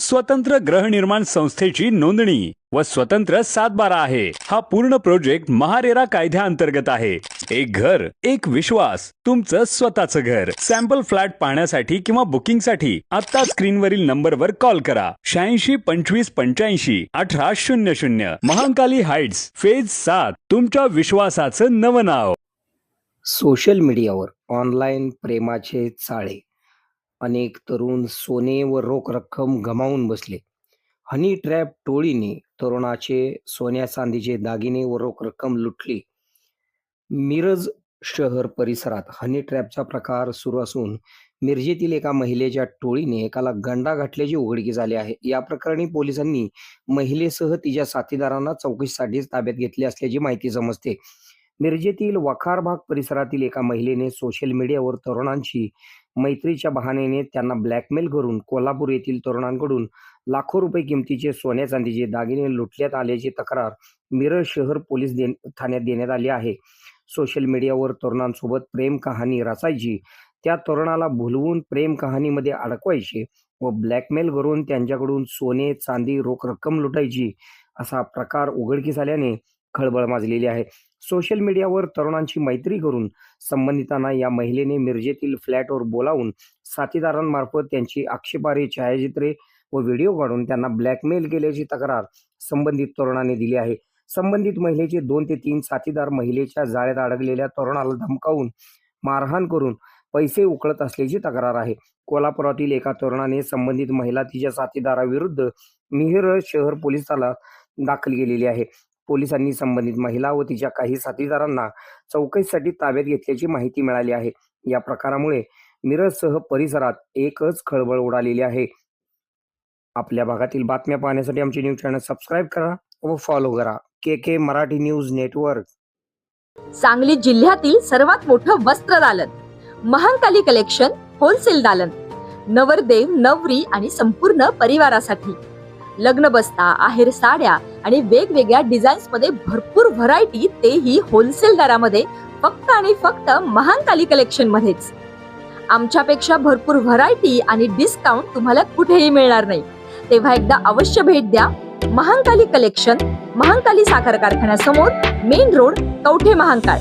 स्वतंत्र गृहनिर्माण संस्थेची नोंदणी व स्वतंत्र सातबारा आहे. हा पूर्ण प्रोजेक्ट महारेरा कायद्याअंतर्गत आहे. एक घर एक विश्वास तुमचं स्वतःचं घर. सॅम्पल फ्लॅट पाहण्यासाठी किंवा बुकिंगसाठी आता स्क्रीनवरील नंबरवर कॉल करा. शहाऐंशी पंचवीस पंच्याऐंशी अठरा शून्य शून्य. महाकाली हाइट्स फेज सात तुमच्या विश्वासाचं नवं नाव. सोशल मीडियावर ऑनलाईन प्रेमाचे चाळे. अनेक तरुण सोने व रोख रक्कम गमावून बसले. हनी ट्रॅप टोळीने तरुणाचे सोन्या चांदीचे दागिने व रोख रक्कम लुटली. मिरज शहर परिसरात हनी ट्रॅपचा प्रकार सुरू असून मिरजेतील एका महिलेच्या टोळीने एकाला गंडा घातल्याची उघडकीस आली आहे. या प्रकरणी पोलिसांनी महिलेसह तिच्या साथीदारांना चौकशीसाठी ताब्यात घेतले असल्याची माहिती समजते. मिरजेतील वखार भाग परिसरातील एका महिलेने सोशल मीडियावर तरुणांची मैत्रीच्या बहाण्याने त्यांना ब्लॅकमेल करून कोल्हापूर येथील तरुणांकडून लाखो रुपये किमतीचे सोन्या चांदीचे दागिने लुटण्यात आल्याची तक्रार मिरज शहर पोलीस दे ठाण्यात देण्यात आली आहे. सोशल मीडियावर तरुणांसोबत प्रेम कहाणी रचायची त्या तरुणाला भुलवून प्रेम कहाणीमध्ये अडकवायचे व ब्लॅकमेल करून त्यांच्याकडून सोने चांदी रोख रक्कम लुटायची असा प्रकार उघडकीस आल्याने खळबळ माजलेली आहे. सोशल मीडियावर तरुणांची मैत्री करून संबंधितांना या महिलेने मिरजेतील फ्लॅटवर बोलावून साथीदारांमार्फत त्यांची आक्षेपारे छायाचित्रे व व्हिडिओ काढून त्यांना ब्लॅकमेल केल्याची तक्रार संबंधित तरुणाने दिली आहे. संबंधित महिलेचे दोन ते तीन साथीदार महिलेच्या जाळ्यात अडकलेल्या तरुणाला धमकावून मारहाण करून पैसे उकळत असल्याची तक्रार आहे. कोल्हापुरातील एका तरुणाने संबंधित महिला तिच्या साथीदाराविरुद्ध मिहिर शहर पोलिसाला दाखल केलेली आहे. पोलिसांनी संबंधित महिला व तिच्या काही साथीदारांना चौकशीसाठी ताब्यात घेतल्याची माहिती मिळाली आहे. या प्रकारामुळे मिरजसह परिसरात एकच खळबळ उडालेली आहे. आपल्या भागातील बातम्या पाहण्यासाठी आमचे न्यूज चॅनल सबस्क्राईब करा व फॉलो करा. K K Marathi news network. Sangli जिल्ह्यातील सर्वात मोठं वस्त्र दालन महांकाली कलेक्शन होलसेल दालन नवरदेव नवरी आणि संपूर्ण परिवारासाठी. लग्न बस्ता आहेर साड्या आणि वेगवेगळ्या डिझाईन्समध्ये भरपूर व्हरायटी तेही होलसेल दरामध्ये फक्त आणि फक्त महानकाली कलेक्शन मध्येच. आमच्यापेक्षा भरपूर व्हरायटी आणि डिस्काउंट तुम्हाला कुठेही मिळणार नाही. तेव्हा एकदा अवश्य भेट द्या. महांकाली कलेक्शन महांकाली साखर कारखान्यासमोर मेन रोड कवठे महांकाळ.